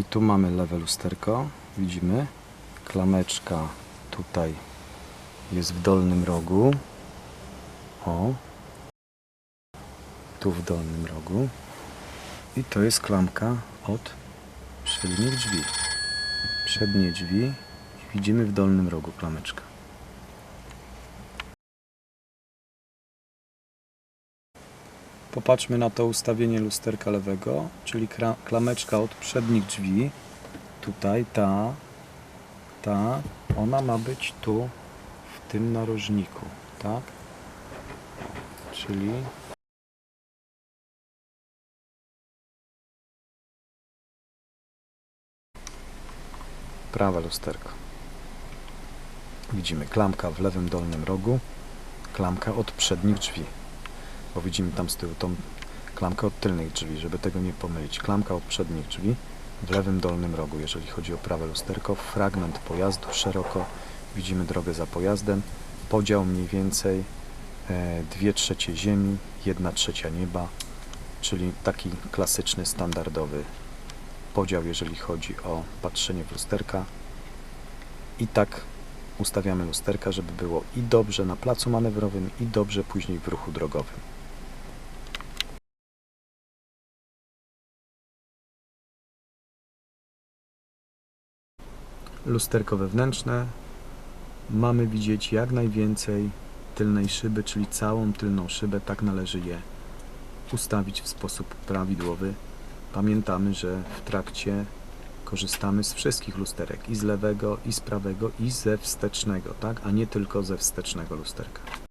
I tu mamy lewe lusterko, widzimy. Klameczka tutaj jest w dolnym rogu. O. Tu w dolnym rogu. I to jest klamka od przednich drzwi. Przednie drzwi i widzimy w dolnym rogu klameczkę. Popatrzmy na to ustawienie lusterka lewego, czyli klameczka od przednich drzwi. Tutaj ta, ta, ona ma być tu w tym narożniku, tak? Czyli prawe lusterko. Widzimy klamka w lewym dolnym rogu, klamka od przednich drzwi bo widzimy tam z tyłu tą klamkę od tylnych drzwi, żeby tego nie pomylić. Klamka od przednich drzwi w lewym dolnym rogu, jeżeli chodzi o prawe lusterko, fragment pojazdu szeroko, widzimy drogę za pojazdem, podział mniej więcej e, dwie trzecie ziemi, jedna trzecia nieba, czyli taki klasyczny, standardowy podział, jeżeli chodzi o patrzenie w lusterka. I tak ustawiamy lusterka, żeby było i dobrze na placu manewrowym, i dobrze później w ruchu drogowym. Lusterko wewnętrzne. Mamy widzieć jak najwięcej tylnej szyby, czyli całą tylną szybę. Tak należy je ustawić w sposób prawidłowy. Pamiętamy, że w trakcie korzystamy z wszystkich lusterek i z lewego, i z prawego, i ze wstecznego, tak? a nie tylko ze wstecznego lusterka.